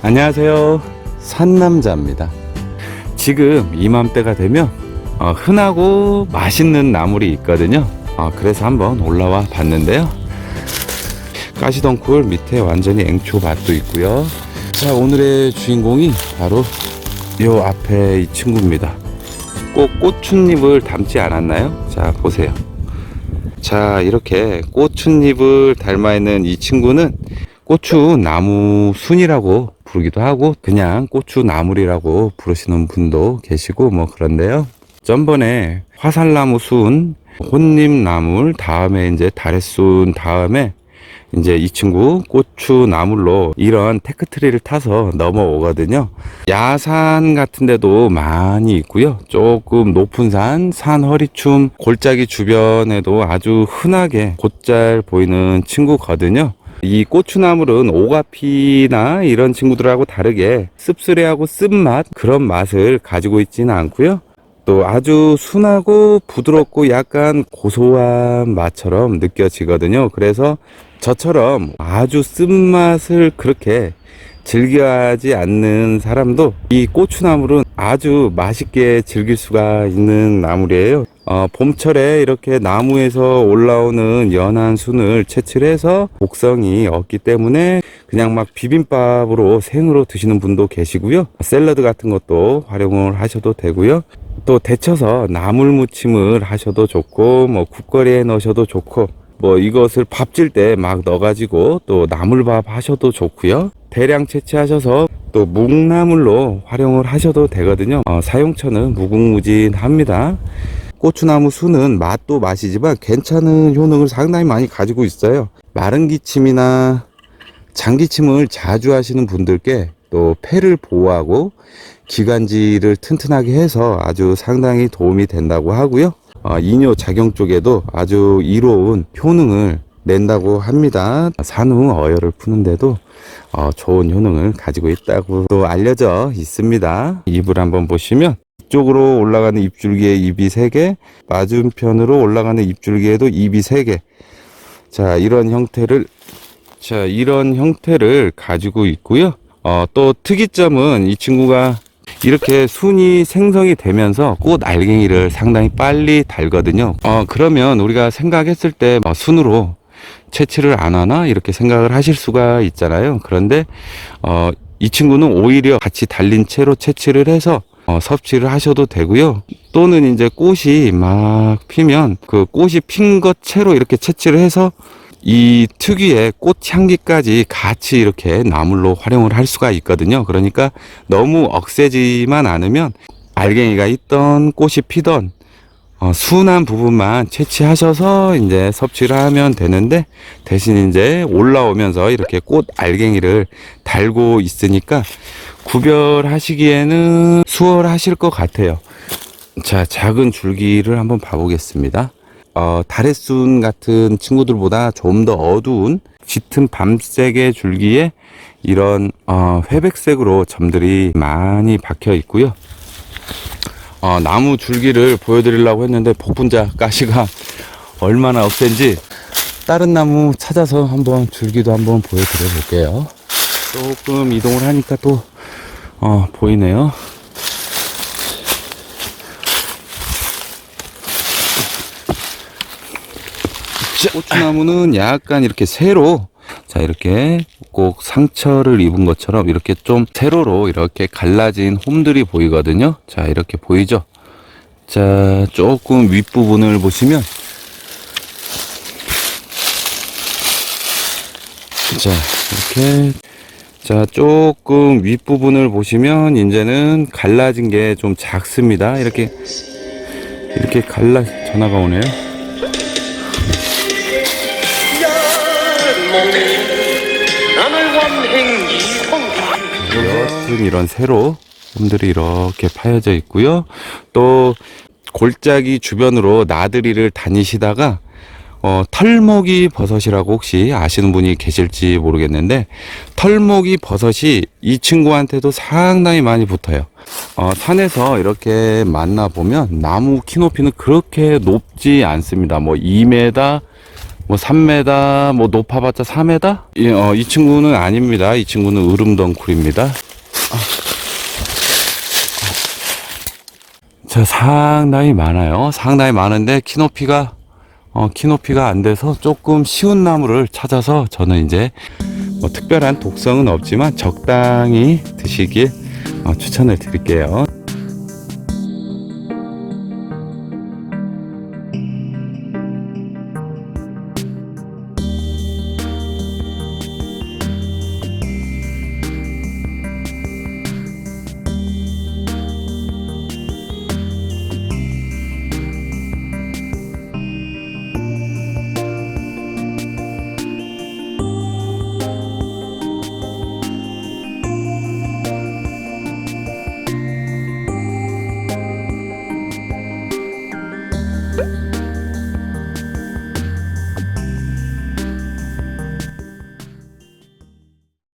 안녕하세요. 산남자입니다. 지금 이맘때가 되면 어, 흔하고 맛있는 나물이 있거든요. 어, 그래서 한번 올라와 봤는데요. 가시덩굴 밑에 완전히 앵초밭도 있고요. 자, 오늘의 주인공이 바로 요 앞에 이 친구입니다. 꼭 꽃춘잎을 닮지 않았나요? 자, 보세요. 자, 이렇게 꽃춘잎을 닮아 있는 이 친구는 고추 나무 순이라고 부르기도 하고 그냥 고추 나물이라고 부르시는 분도 계시고 뭐 그런데요. 전번에 화살나무 순, 혼잎 나물, 다음에 이제 다래순 다음에 이제 이 친구 고추 나물로 이런 테크트리를 타서 넘어오거든요. 야산 같은 데도 많이 있고요. 조금 높은 산, 산 허리춤, 골짜기 주변에도 아주 흔하게 곧잘 보이는 친구거든요. 이 고추나물은 오가피나 이런 친구들하고 다르게 씁쓸해하고 쓴맛 그런 맛을 가지고 있지는 않고요. 또 아주 순하고 부드럽고 약간 고소한 맛처럼 느껴지거든요. 그래서 저처럼 아주 쓴맛을 그렇게 즐겨하지 않는 사람도 이 고추나물은 아주 맛있게 즐길 수가 있는 나물이에요. 어, 봄철에 이렇게 나무에서 올라오는 연한 순을 채취해서 곡성이 없기 때문에 그냥 막 비빔밥으로 생으로 드시는 분도 계시고요. 샐러드 같은 것도 활용을 하셔도 되고요. 또 데쳐서 나물 무침을 하셔도 좋고 뭐 국거리에 넣으셔도 좋고 뭐 이것을 밥 질 때 막 넣어가지고 또 나물밥 하셔도 좋고요. 대량 채취하셔서 또 묵나물로 활용을 하셔도 되거든요. 어, 사용처는 무궁무진합니다. 고추나무 순은 맛도 맛이지만 괜찮은 효능을 상당히 많이 가지고 있어요. 마른 기침이나 장기침을 자주 하시는 분들께 또 폐를 보호하고 기관지를 튼튼하게 해서 아주 상당히 도움이 된다고 하고요. 어, 이뇨 작용 쪽에도 아주 이로운 효능을 낸다고 합니다. 산후 어혈을 푸는데도 어, 좋은 효능을 가지고 있다고 또 알려져 있습니다. 잎을 한번 보시면 이쪽으로 올라가는 잎줄기에 잎이 3개, 맞은편으로 올라가는 잎줄기에도 잎이 3개. 자, 이런 형태를 자, 이런 형태를 가지고 있고요. 어, 또 특이점은 이 친구가 이렇게 순이 생성이 되면서 꽃 알갱이를 상당히 빨리 달거든요. 어, 그러면 우리가 생각했을 때 어, 순으로 채취를 안 하나 이렇게 생각을 하실 수가 있잖아요. 그런데 어, 이 친구는 오히려 같이 달린 채로 채취를 해서 어, 섭취를 하셔도 되고요. 또는 이제 꽃이 막 피면 그 꽃이 핀 것 채로 이렇게 채취를 해서 이 특유의 꽃 향기까지 같이 이렇게 나물로 활용을 할 수가 있거든요. 그러니까 너무 억세지만 않으면 알갱이가 있던 꽃이 피던 어, 순한 부분만 채취하셔서 이제 섭취를 하면 되는데 대신 이제 올라오면서 이렇게 꽃 알갱이를 달고 있으니까 구별하시기에는 수월하실 것 같아요. 자, 작은 줄기를 한번 봐보겠습니다. 어, 다래순 같은 친구들보다 좀 더 어두운 짙은 밤색의 줄기에 이런 어, 회백색으로 점들이 많이 박혀 있고요. 어, 나무 줄기를 보여드리려고 했는데 복분자 가시가 얼마나 억센지 다른 나무 찾아서 한번 줄기도 한번 보여드려 볼게요. 조금 이동을 하니까 또 어, 보이네요. 자, 고추나무는 약간 이렇게 세로 자 이렇게 꼭 상처를 입은 것처럼 이렇게 좀 세로로 이렇게 갈라진 홈들이 보이거든요. 자 이렇게 보이죠? 자 조금 윗부분을 보시면. 자 이렇게 자 조금 윗부분을 보시면 이제는 갈라진 게 좀 작습니다 이렇게 이렇게 갈라 전화가 오네요 여튼 이런 세로 홈들이 이렇게 파여져 있고요. 또 골짜기 주변으로 나들이를 다니시다가 어, 털모기 버섯이라고 혹시 아시는 분이 계실지 모르겠는데 털모기 버섯이 이 친구한테도 상당히 많이 붙어요. 어, 산에서 이렇게 만나 보면 나무 키 높이는 그렇게 높지 않습니다. 뭐 2m 뭐 3m, 뭐 높아봤자 4m? 이, 어, 이 친구는 아닙니다. 이 친구는 으름덩쿨입니다. 자, 상당히 많아요. 상당히 많은데 키 높이가 어, 키 높이가 안 돼서 조금 쉬운 나무를 찾아서 저는 이제 뭐 특별한 독성은 없지만 적당히 드시길 어, 추천을 드릴게요.